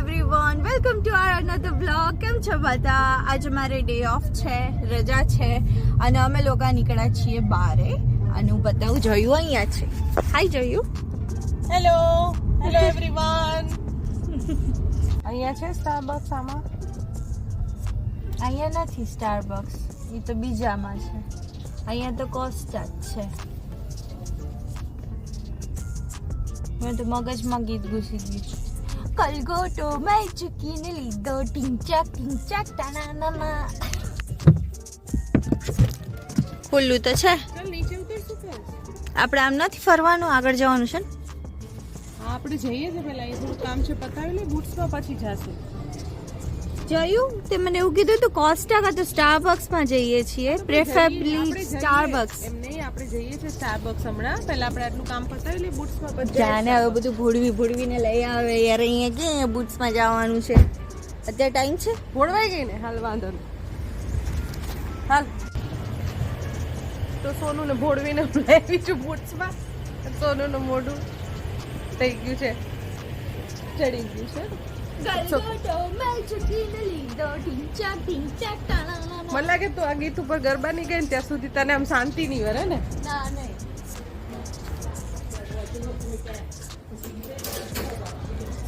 Everyone welcome to our another blog કેમ છો બધા? આજે મારે ડે ઓફ છે, રજા છે, અને અમે લોકો નીકળ્યા છીએ બારે. અને હું બતાવું, જોયું અહીંયા છે. હાય જોયું. હેલો હેલો એવરીવન અહીંયા છે સ્ટારબક્સ આમાં? અહીંયા નથી સ્ટારબક્સ એ તો બીજામાં છે. અહીંયા તો કોસ્ટા જ છે. મેં તો મગજમાં ગીત ઘૂસી ગયું છે. કલગોટો મેં ચૂકીને લીધો ટીંચાક ટીંચા ટાણા ખુલ્લું તો છે આપણે આમ નથી ફરવાનું, આગળ જવાનું છે ને? આપણે જઈએ છે પેલા એ થોડું કામ છે, પતાવી લે બૂટ્સમાં પછી જાશું. જોયું તે મને એવું કીધું હતું કોસ્ટા કા તો સ્ટારબક્સમાં જઈએ છીએ પ્રેફરેબલી સ્ટારબક્સ એમ નહીં આપણે જઈએ છીએ સ્ટારબક્સ હમણાં. પહેલા આપણે આટલું કામ પતાવી લે બૂટ્સમાં પછી જાને હવે બધું ભૂડવી ભૂડવીને લઈ આવે યાર અહીંયા કે બૂટ્સમાં જવાનું છે? અત્યારે ટાઈમ છે? ભોળવાઈ ગઈ ને? હાલ વાંધો નહીં. હાલ. તો સોનું ને ભોળવીને લાવી છું બૂટ્સમાં સોનુનું મોઢું થઈ ગયું છે. ચડી ગયું છે. મને લાગે તું આ ગીત ઉપર ગરબા નહીં ગઈ ને ત્યાં સુધી તને આમ શાંતિ નહીં વરે ને.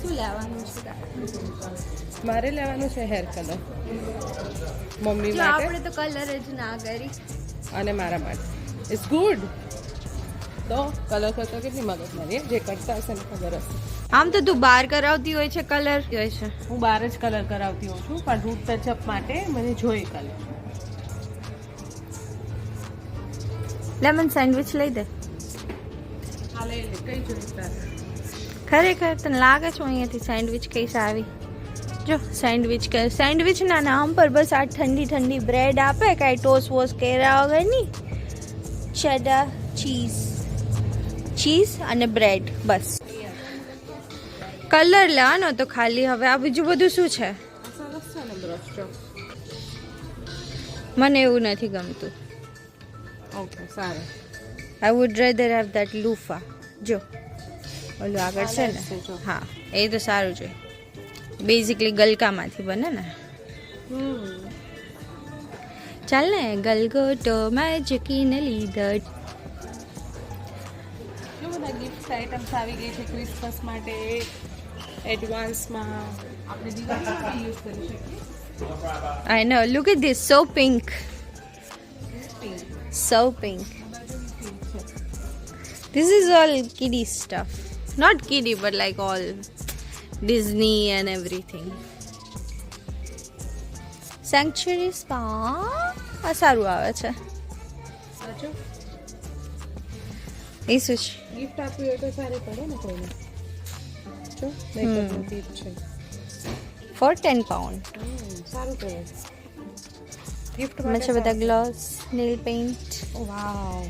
શું લેવાનું છે? મારે લેવાનું છે હેર કલર. મમ્મી માટે. આપણે તો કલર જ ના કરી. અને મારા માટે. ઇટ્સ ગુડ તો કલર કરતો કેટલી મગજ મારી જે કરતા હશે ને ખબર હશે. આમ તો તું બહાર કરાવતી હોય છે કલર હોય છે. હું બહાર જ કલર કરાવતી હોઉં છું પણ રૂટ ટચઅપ માટે મને જોઈએ કલર લેમન સેન્ડવિચ લઈ દે. ખરેખર તને લાગે છે અહીંયાથી સેન્ડવિચ કઈ આવી? જો સેન્ડવિચ કે સેન્ડવિચના નામ પર બસ આ ઠંડી ઠંડી બ્રેડ આપે કાંઈ ટોસ વોસ કર્યા વગરની ચેડા ચીઝ ચીઝ અને બ્રેડ બસ. કલર લેવાનો તો ખાલી હવે આ બીજું બધું શું છે? મને એવું નથી ગમતું. ઓકે સારું. I would rather have that loofah જો ઓલું આગળ છે. ને? હા એ તો સારું છે. બેઝિકલી ગલકામાંથી બને ને. ચાલ ને ગલગોટો મેં ચૂકીને લીધો ગિફ્ટ આઇટમ્સ આવી ગઈ છે ક્રિસમસ માટે? એડવાન્સમાં આપણે દિવાળી યુઝ કરી શકીએ I know look at this so pink so pink This is all kiddie stuff. Not kiddie, but like all Disney and everything. Sanctuary Spa. આ સારું આવે છે સાચું એ શું છે ગિફ્ટ આપવી હોય તો સારી પડે ને કોઈને જો છે. ફોર ટેન પાઉન્ડ સારું કહેવાય ગિફ્ટ એમાં છે બધા ગ્લોસ નેલ પેઇન્ટ વાવ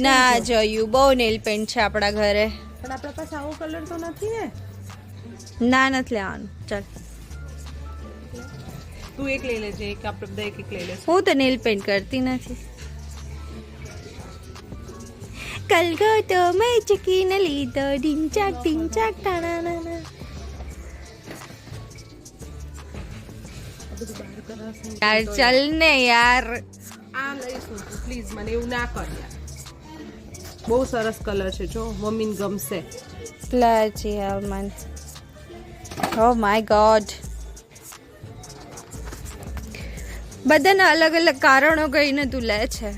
ના જોયું. બહુ નેલ પેઇન્ટ છે આપણા ઘરે. પણ આપણા પાસે આવો કલર તો નથી ને? ના નથી લેવાનું. ચાલ. તું એક લઈ લેજે એક આપણે બધા એક એક લઈ લેશું. હું તો નેલ પેઇન્ટ કરતી નથી. કલગો તો મેં ચૂકીને લીધો ઢીંચાક ઢીંચાક ટાણા યાર ચલ ને યાર આ લઈશું પ્લીઝ મને એવું ના કર બહુ સરસ કલર છે જો મમ્મીને ગમશે પ્લાજી યાર મન ઓ માય ગોડ બધાના અલગ અલગ કારણો કહીને તું લે છે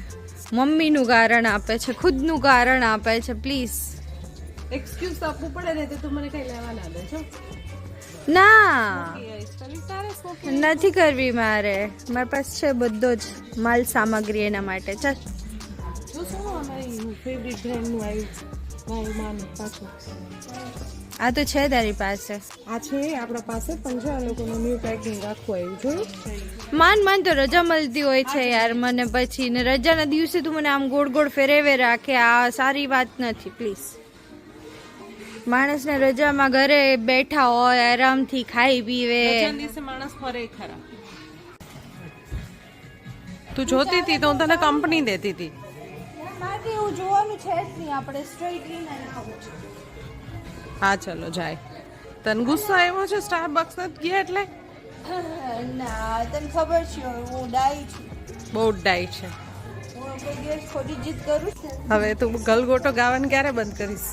મમ્મીનું કારણ આપે છે ખુદનું કારણ આપે છે પ્લીઝ એક્સક્યુઝ આપવું પડે ને તો મને કઈ લેવા ના દે છો ના. નથી કરવી મારે. મારી પાસે છે બધો જ માલ સામગ્રી એના માટે. ચાલ. શું ફેવરિટ બ્રાન્ડનું આવ્યું મારું માનું પાછું. આ તો છે તારી પાસે. આ છે આપણા પાસે પણ જો આ લોકોનું ન્યૂ પેકિંગ આખું આવ્યું જોયું માન માન તો રજા મળતી હોય છે યાર મને પછી. ને રજાના દિવસે તું મને આમ ગોળ ગોળ ફેરવે રાખે. આ સારી વાત નથી પ્લીઝ માણસને રજામાં ઘરે બેઠા હોય આરામથી ખાઈ પીવે. માણસ ફરે ખરા. તું જોતી હતી તો હું તને કંપની દેતી હતી. મારે એવું જોવાનું છે જ નહીં. આપણે સ્ટ્રેટ લઈને હા ચલો જાય. તને ગુસ્સો આવ્યો છે સ્ટારબક્સ નથી ગયા એટલે? ના તને ખબર છે હું ડાઈ છું. બહુ ડાઈ છે. ખોટી જીત કરું છું? હવે તું ગલગોટો ગાવાનું ક્યારે બંધ કરીશ?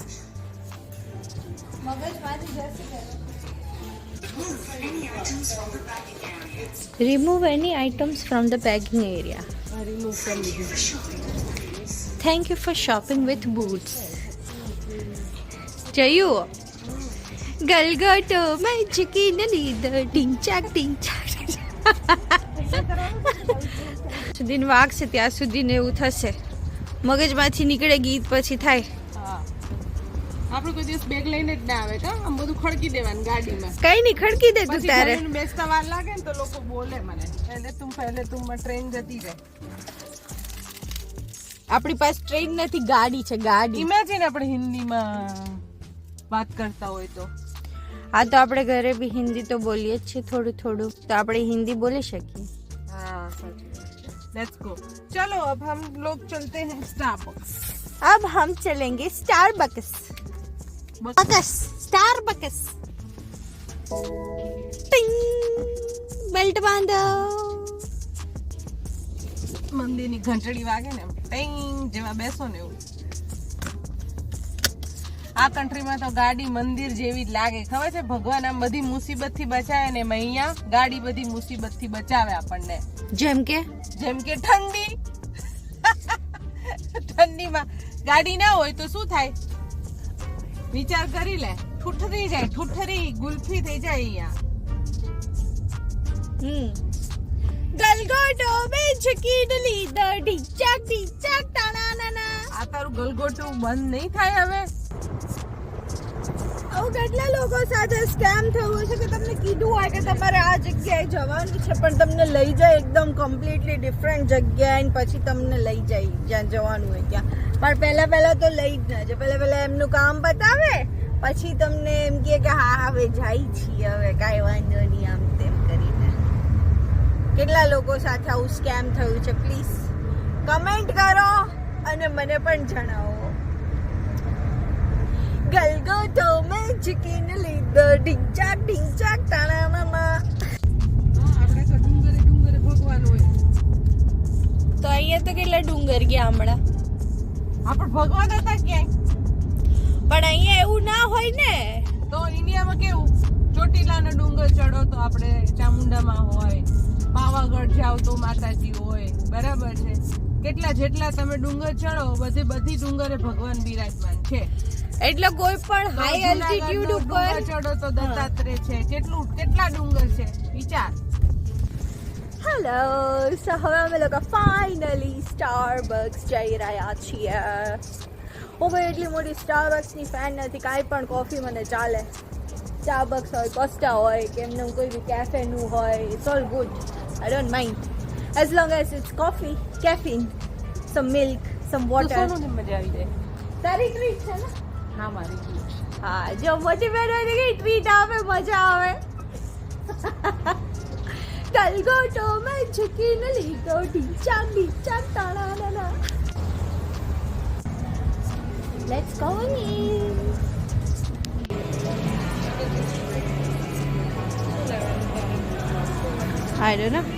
Remove any items from the packing area thank you remove કરી with Thank you for shopping with Boots. જયું ગલગોટો મેં ચૂકીને લીધો ટીંગ ચાક ટીંગ ચાક સુધી વાગશે ત્યાં સુધી ને એવું થશે મગજમાંથી નીકળે ગીત પછી થાય આપણે કોઈ દિવસ બેગ લઈને જ ના આવે કા આમ બધું ખડકી દેવાનું ગાડીમાં કઈ નહીં ખડકી દે તું તારે બેસતા વાર લાગે ને તો લોકો બોલે મને એટલે તું પહેલે તું ટ્રેન જતી રહે આપણી પાસે ટ્રેન નથી ગાડી છે ગાડી ઇમેજિન આપણે હિન્દીમાં વાત કરતા હોય તો હા તો આપણે ઘરે બી હિન્દી તો બોલીએ જ છીએ થોડું થોડું તો આપણે હિન્દી બોલી શકીએ हाँ लेट्स गो चलो अब हम लोग चलते हैं स्टारबक्स अब हम चलेंगे स्टारबक्स बकस स्टारबक्स टिंग बेल्ट बांधो મંદિરની ઘંટડી વાગે ને એમ ટેંગ જેવા બેસો ને એવું આ કન્ટ્રીમાં તો ગાડી મંદિર જેવી જ લાગે. ખબર છે? ભગવાન આમ બધી મુસીબતથી બચાવે ને અહીંયા ગાડી બધી મુસીબતથી બચાવે આપણને. જેમ કે? જેમ કે ઠંડી. ઠંડીમાં ગાડી ના હોય તો શું થાય? વિચાર કરી લે. ઠુઠરી જાય ઠુઠરી ગુલફી થઈ જાય અહીંયા. હમ. ગલગોટો મેં ચકીડ લીધો ઢીચાક ઢીચાક ટાણાના આ તારું ગલગોટું બંધ નહીં થાય હવે? કેટલા લોકો સાથે સ્કેમ થયું છે કે તમને કીધું હોય કે તમારે આ જગ્યાએ જવાનું છે, પણ તમને લઈ જાય એકદમ કમ્પ્લીટલી ડિફરન્ટ જગ્યાએ પછી તમને લઈ જાય, જ્યાં જવાનું હોય ત્યાં. પણ પહેલા પહેલા તો લઈ જ ના જાય. પહેલા પહેલા એમનું કામ બતાવે પછી તમને એમ કહે કે હા, હવે જાય છીએ, હવે કાંઈ વાંધો નહીં, આમ તેમ કરીને. કેટલા લોકો સાથે આવું સ્કેમ થયું છે પ્લીઝ કમેન્ટ કરો અને મને પણ જણાવો. ગલગોટો મેં ચિકન લીધો ઢીંચાક ઢીંચાક તાણામાં આપણે તો ડુંગરે ડુંગરે ભગવાન હોય તો અહીંયા તો કેટલા ડુંગર ગયા હમણાં? આપણે ભગવાન હતા ક્યાંય? પણ અહીંયા એવું ના હોય ને. તો ઇન્ડિયામાં કેવું? ચોટીલાનો ડુંગર ચડો તો આપણે ચામુંડામાં હોય પાવાગઢ જાવ તો માતાજી હોય બરાબર છે. કેટલા જેટલા તમે ડુંગર ચડો બધે બધી ડુંગરે ભગવાન બિરાજમાન છે. એટલે કોઈ પણ હાઈ એલ્ટિટ્યુડ ઉપર ચડો તો દત્તાત્રેય છે. કેટલું કેટલા ડુંગર છે? વિચાર. હેલો સો હવે અમે લોકો ફાઇનલી સ્ટારબક્સ જઈ રહ્યા છીએ. હું ભાઈ એટલી મોટી સ્ટારબક્સની ફેન નથી કાંઈ પણ કોફી મને ચાલે. સ્ટારબક્સ હોય કોસ્ટા હોય કે એમને કોઈ બી કેફેનું હોય it's all good I don't mind as long as it's coffee caffeine some milk some water મજા આવી જાય. તારી ટ્રીટ છે ને? હા, મારી ટ્રીટ. હા, જો મોટી બહેન હોય તો કે ટ્રીટ આવે, મજા આવે ગલગોટો મેં ચૂકીને લીધો ઢીચાક ઢીચાક તાણા let's go in I don't know.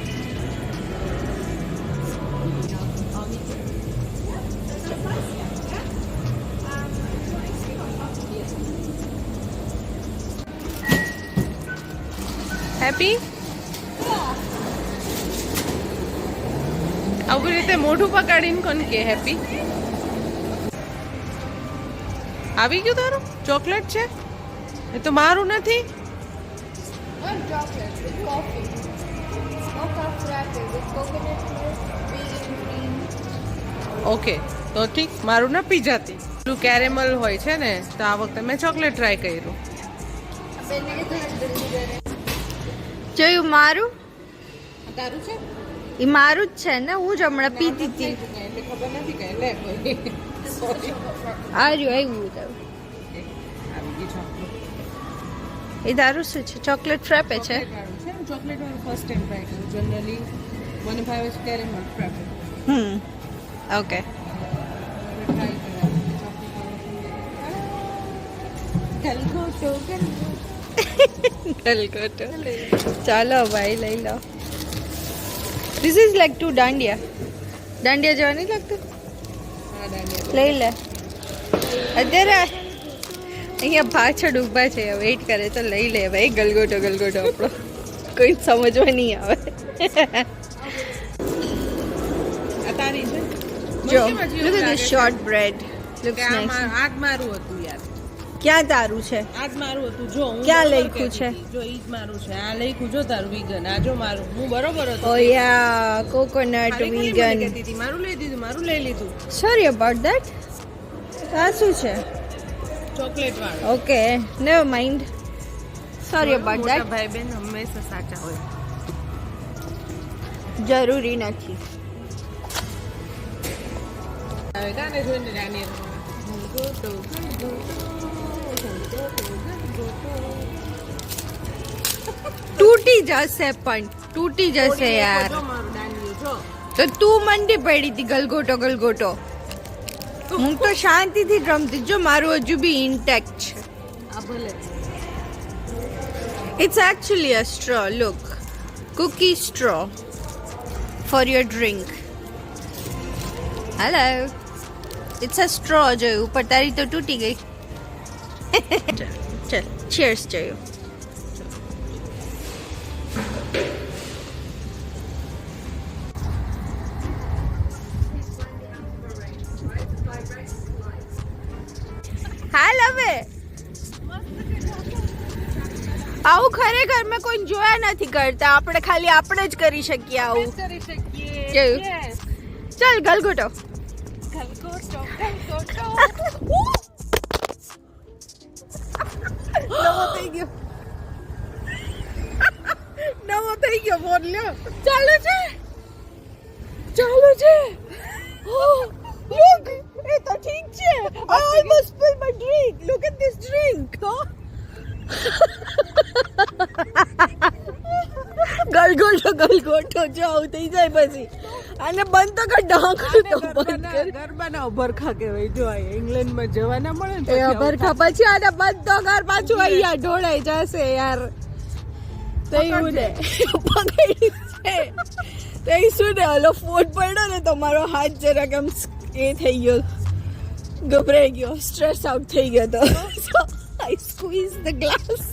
Happy આવી રીતે મોઢું પકડીને કોણ કે હેપી આવી ગયું તારું? ચોકલેટ છે? એ તો મારું નથી. ઓકે તો ઠીક મારું ના પી જતી પેલું કેરેમલ હોય છે ને તો આ વખતે મેં ચોકલેટ ટ્રાય કર્યું. જોયું મારું? તારું છે? એ મારું જ છે ને હું જ હમણાં પીતી હતી ખબર નથી કે લે આવ્યું તારું એ તારું શું છે? ચોકલેટ ફ્રેપે છે? ચોકલેટ વાળું ફર્સ્ટ ટાઈમ ટ્રાય કર્યું જનરલી મને ભાવે છે caramel frappe hmm okay try કર્યા ગલગોટો. ગલગોટો ચાલો ભાઈ લઈ લો this is like to dandiya dandiya જેવા નહીં લાગતું લઈ લે અત્યારે અહીંયા પાછળ ઊભા છે વેઇટ કરે તો લઈ લે ભાઈ ગલગોટો ગલગોટો આપણો કોઈ સમજવા નહીં આવે જો શોર્ટ બ્રેડ લુક્સ નાઇસ મા- મારું ક્યાં તારું છે? આજ મારું હતું. જો હું ક્યાં લખ્યું છે? જો ઈ જ મારું છે. આ લખ્યું જો તારું વિગન આ જો મારું. હું બરોબર હતો? ઓ યા કોકોનટ વીગન મારું લઈ દીધું મારું લઈ લીધું. સોરી અબાઉટ ધેટ આ શું છે? ચોકલેટ વાળું. Okay never mind sorry about that ભાઈ બેન હંમેશા સાચા હોય. જરૂરી નથી. આવે ગાને જોઈને રાની તૂટી જશે પણ. તૂટી જશે યાર. તો તું મંડી પડી હતી ગલગોટો ગલગોટો. હું તો શાંતિથી રમતી જો મારું હજુ બી ઇન્ટેક્ટ છે. It's actually a straw look cookie straw for your drink hello it's a straw જોયું પણ તારી તો તૂટી ગઈ. ચલ ચીયર્સ જોયું ખરેખર કોઈ જોયા નથી કરતા. આપણે ખાલી આપણે જ કરી શકીએ આવું. કરી શકીએ. કેવું? ચાલ ગલગોટો. ગલગોટો, ગલગોટો. નવો થઈ ગયો. નવો થઈ ગયો ફોન લ્યો. ચાલુ છે? ચાલુ છે? લુક એ તો ઠીક છે. my drink. Look at this drink. તો ગલગોટો ગલગોટો જો આવું થઈ જાય પછી. અને બંધ તો કર ઢાંકણું તો બંધ કર. ગરબાના અભરખા કહેવાય. જો આ ઇંગ્લેન્ડમાં મળે ને એ પછી અભરખા પછી આને બંધ તો કર પાછું અહીંયા ઢોળાઈ જશે યાર. તો એવું ને. પકડી છે. તો એ શું ને. ઓલો ફોન પડ્યો ને તો મારો હાથ જરાક આમ એ થઈ ગયો. ગભરાઈ ગયો. સ્ટ્રેસ આઉટ થઈ ગયો તો? સો squeezed the glass.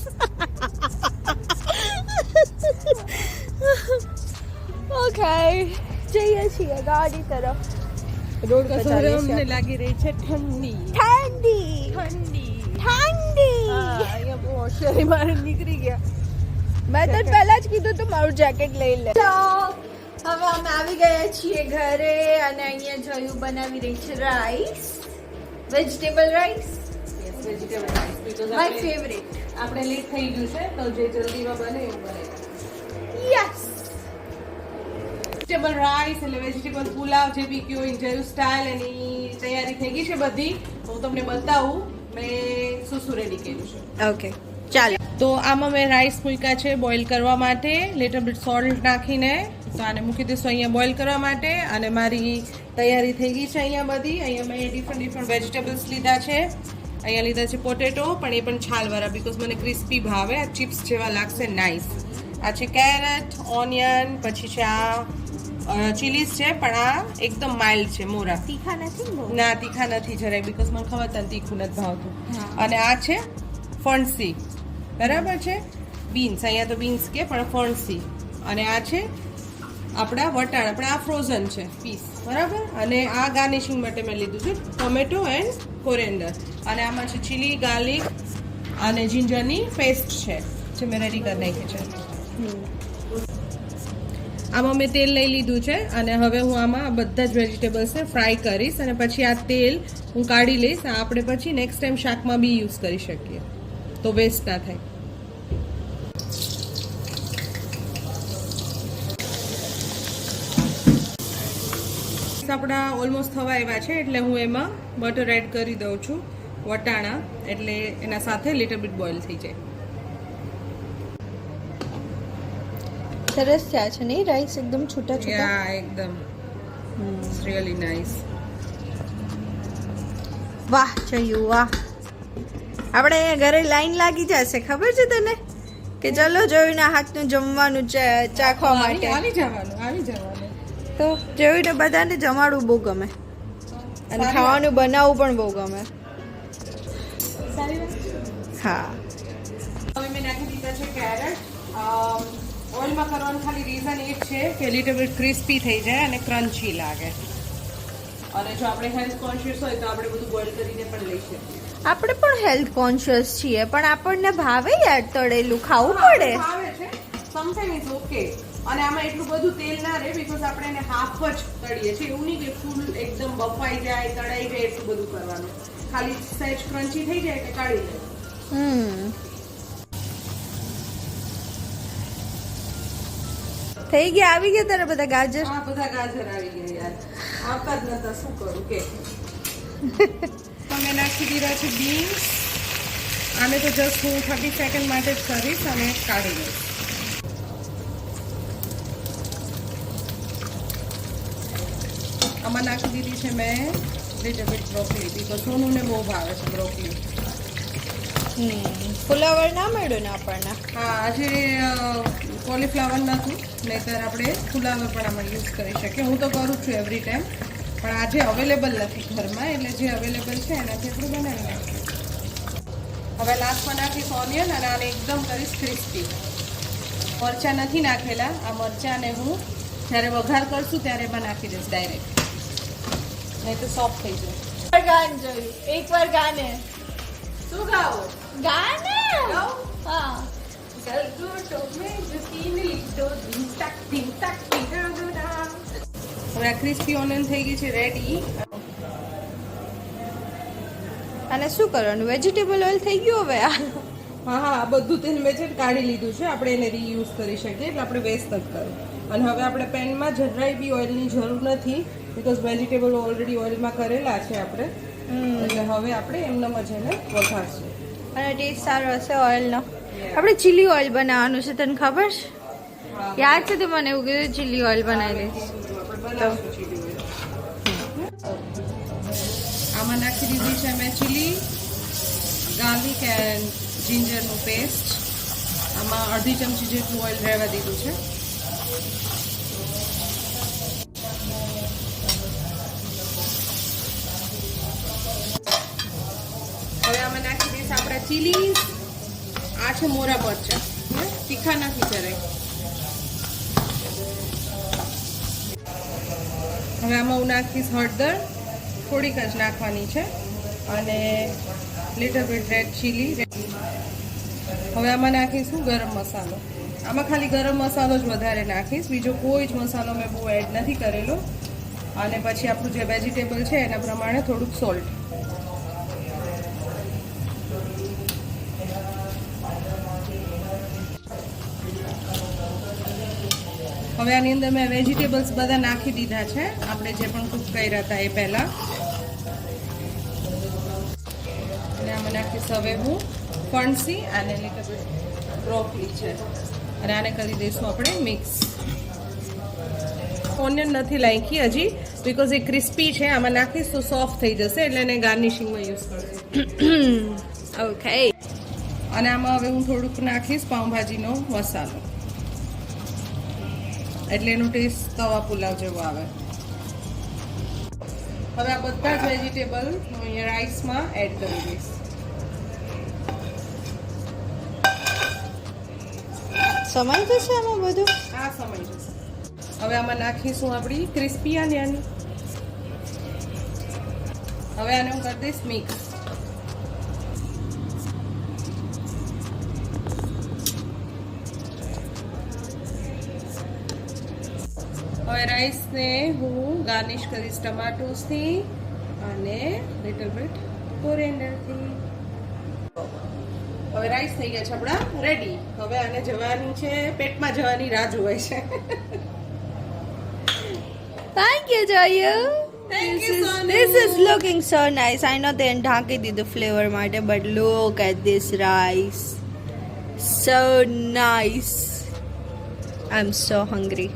okay. જઈએ છીએ ગાડી તરફ. રોડ કસોરે અમને લાગી રહી છે ઠંડી. ઠંડી. ઠંડી. ઠંડી. અહીંયા બહુ હોશિયારી મારે નીકળી ગયા. મેં તો પહેલા જ કીધું તો મારું જેકેટ લઈ લે. હવે અમે આવી ગયા છીએ ઘરે અને અહીંયા જોયું બનાવી રહી છે rice vegetable rice my favourite આપણે લેટ થઈ ગયું છે તો જે જલ્દીમાં બને એવું બને. યસ વેજીટેબલ રાઈસ એટલે વેજીટેબલ પુલાવ જે બી કયો ઇન્જરુ સ્ટાઇલ એની તૈયારી થઈ ગઈ છે બધી હું તમને બતાવું મેં શું શું રેડી કર્યું છે. ઓકે ચાલો. તો આમાં મેં રાઈસ મૂક્યા છે બોઇલ કરવા માટે લિટલ બિટ સોલ્ટ નાખીને તો આને મૂકી દઈશું અહીંયા બોઇલ કરવા માટે અને મારી તૈયારી થઈ ગઈ છે અહીંયા બધી. અહીંયા મેં ડિફરન્ટ ડિફરન્ટ વેજીટેબલ્સ લીધા છે. અહીંયા લીધા છે પોટેટો પણ એ પણ છાલવાળા બીકોઝ મને ક્રિસ્પી ભાવે. આ ચિપ્સ જેવા લાગશે નાઇસ આ છે કેરેટ ઓનિયન પછી છે આ ચીલીસ છે પણ આ એકદમ માઇલ્ડ છે મોરા. તીખા નથી ના તીખા નથી જરાય બીકોઝ મને ખબર તને તીખું નથી ભાવતું. અને આ છે ફણસી. બરાબર છે? બીન્સ અહીંયા તો બીન્સ કે પણ ફણસી. અને આ છે આપણા વટાણ પણ આ ફ્રોઝન છે પીસ બરાબર? અને આ ગાર્નિશિંગ માટે મેં લીધું છે ટોમેટો એન્ડ કોરેન્ડર અને આમાં છે ચીલી, ગાર્લિક અને જિંજરની પેસ્ટ છે, જે મેં રેડી કરી નાખી છે. આમાં મેં તેલ લઈ લીધું છે અને હવે હું આમાં બધા જ વેજીટેબલ્સને ફ્રાય કરીશ અને પછી આ તેલ હું કાઢી લઈશ. આપણે પછી નેક્સ્ટ ટાઈમ શાકમાં બી યુઝ કરી શકીએ. તો વેસ્ટ ના થાય. આપણા ઓલમોસ્ટ થવા એવા છે એટલે હું એમાં બટર એડ કરી દઉં છું વટાણા એટલે એના સાથે લિટલ બીટ બોઇલ થઈ જાય. સરસ થયા છે નહીં રાઈસ એકદમ છૂટા છૂટા? એકદમ. રિયલી નાઇસ વાહ જોયું વાહ. આપણે અહીંયા ઘરે લાઈન લાગી જશે ખબર છે તને? કે ચલો જોઈને હાથનું જમવાનું ચાખવા માટે. આવી જવાનું આવી જવાનું. તો જોઈને બધાને જમાડવું બહુ ગમે. અને ખાવાનું બનાવવું પણ બહુ ગમે. હા. મેં નાખી દીધા છે કેરેટ. ઓઇલમાં કરવાનું ખાલી રીઝન એ છે કે લિટલ બિટ ક્રિસ્પી થઈ જાય અને ક્રન્ચી લાગે. અને જો આપણે હેલ્થ કોન્શિયસ હોય તો આપણે બધું બોઇલ કરીને પણ લઈ શકીએ. આપણે પણ હેલ્થ કોન્શિયસ છીએ પણ આપણને ભાવે યાર તળેલું? ખાવું પડે. છે. ઇઝ ઓકે અને આમાં એટલું બધું તેલ ના રહે બીકોઝ આપણે એને હાફ જ તળીએ છીએ. એવું નહીં કે ફૂલ એકદમ બફાઈ જાય તળાઈ જાય એટલું બધું કરવાનું. ખાલી સહેજ ક્રન્ચી થઈ જાય એટલે કાઢી લે. થઈ ગયા? આવી ગયા તારા બધા ગાજર? આ બધા ગાજર આવી ગયા યાર. આવતા જ નતા. શું કરું? કે તમે નાખી દીધા છે બીન્સ આને તો જસ્ટ હું થર્ટી સેકન્ડ માટે જ કરીશ અને કાઢી લઈશ. આમાં નાખી દીધી છે મેં લીટર બીટ બ્રોકલી બીકોઝ સોનુને બહુ ભાવે છે બ્રોકલી ફુલાવર ના મળ્યો ને આપણને? હા આજે કોલીફ્લાવર નહોતું નહીંતર આપણે ફુલાવર પણ આમાં યુઝ કરી શકીએ. હું તો કરું છું એવરી ટાઈમ પણ આજે અવેલેબલ નથી ઘરમાં એટલે જે અવેલેબલ છે એનાથી આપણે બનાવી નાખીએ. હવે લાસ્ટમાં નાખીશ ઓનિયન અને આને એકદમ કરીશ ક્રિસ્પી મરચાં નથી નાખેલા. આ મરચાંને હું જ્યારે વઘાર કરશું ત્યારે એમાં નાખી દઈશ ડાયરેક્ટ નહીં તો સોફ્ટ થઈ જાય. ગાન જોયું. એકવાર ગાને. શું ગાઓ ગાને? હા. હવે આ ક્રિસ્પી ઓનિયન થઈ ગઈ છે રેડી અને શું કરવાનું? વેજીટેબલ ઓઇલ થઈ ગયું હવે આ? હા હા આ બધું તેલ મેં છે કાઢી લીધું છે. આપણે એને રીયુઝ કરી શકીએ એટલે આપણે વેસ્ટ નથી કરવું અને હવે આપણે પેનમાં જરાય બી ઓઇલની જરૂર નથી. બીકોઝ વેજીટેબલ ઓલરેડી ઓઇલમાં કરેલા છે આપણે. એટલે હવે આપણે એમનામ જ એને વઘારશું અને ટેસ્ટ સારો હશે ઓઇલનો આપણે ચીલી ઓઇલ બનાવવાનું છે તને ખબર છે? યાદ છે તે મને એવું કીધું ચીલી ઓઇલ બનાવી દઈશ. આમાં નાખી દીધી છે મેં ચીલી ગાર્લિક એન્ડ જિંજરનું પેસ્ટ આમાં અડધી ચમચી જેટલું ઓઇલ રહેવા દીધું છે હવે આમાં નાખી ચીલી આ છે મોરા મરચા? તીખા નથી જરાય હવે આમાં હું નાખીશ હળદર, થોડીક જ નાખવાની છે, અને લિટલ બીટ રેડ ચીલી હવે આમાં નાખીશું ગરમ મસાલો. આમાં ખાલી ગરમ મસાલો જ વધારે નાખીશ. બીજો કોઈ જ મસાલો મેં બહુ એડ નથી કરેલો. અને પછી આપણું જે વેજીટેબલ છે, એના પ્રમાણે થોડુંક સોલ્ટ હવે આની અંદર મેં વેજીટેબલ્સ બધા નાખી દીધા છે. આપણે જે પણ કુક કર્યા હતા એ પહેલાં. અને આમાં નાખીશ હવે હું ફણસી અને બ્રોકલી છે. અને આને કરી દઈશું આપણે મિક્સ ઓનિયન નથી લાંખી હજી બીકોઝ એ ક્રિસ્પી છે આમાં નાખીશ તો સોફ્ટ થઈ જશે એટલે એને ગાર્નિશિંગમાં યુઝ કરશું. ઓકે અને આમાં હવે હું થોડુંક નાખીશ પાઉંભાજીનો મસાલો. એટલે એનો ટેસ્ટ તવા પુલાવ જેવો આવે. હવે આ બધા જ વેજીટેબલ હું અહીંયા રાઈસમાં એડ કરી દઈશ. સમય જશે આમાં બધું? આ સમય જશે હવે આમાં નાખીશું આપણી ક્રિસ્પી આનિયન હવે આને હું કરી દઈશ મિક્સ હવે રાઈસને હું ગાર્નિશ કરીશ ટમાટોસથી અને લિટલ બીટ કોરિએન્ડરથી હવે રાઈસ થઈ ગયા છે આપણા રેડી હવે આને જવાની છે પેટમાં જવાની રાહ જોવાય છે થેન્ક યુ જોયુ. This is looking so nice. I know they ઢાંકી દીધું ફ્લેવર માટે but look at this rice. So nice. I'm so hungry.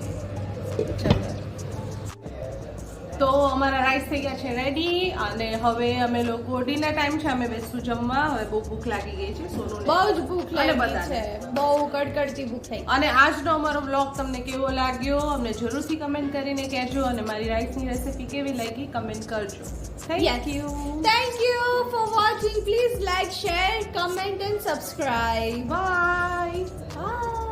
તો અમારા રાઈસ થઈ ગયા છે રેડી અને હવે અમે લોકો ડિનર ટાઈમ છે અમે બેસું જમવા. હવે બહુ ભૂખ લાગી ગઈ છે સોનું બહુ જ ભૂખ લાગી છે. બહુ કડકડતી ભૂખ થઈ અને આજનો અમારો બ્લોગ તમને કેવો લાગ્યો અમને જરૂરથી કમેન્ટ કરીને કહેજો અને મારી રાઈસની રેસીપી કેવી લાગી કમેન્ટ કરજો. Thank you thank you for watching please like share comment and subscribe bye Bye.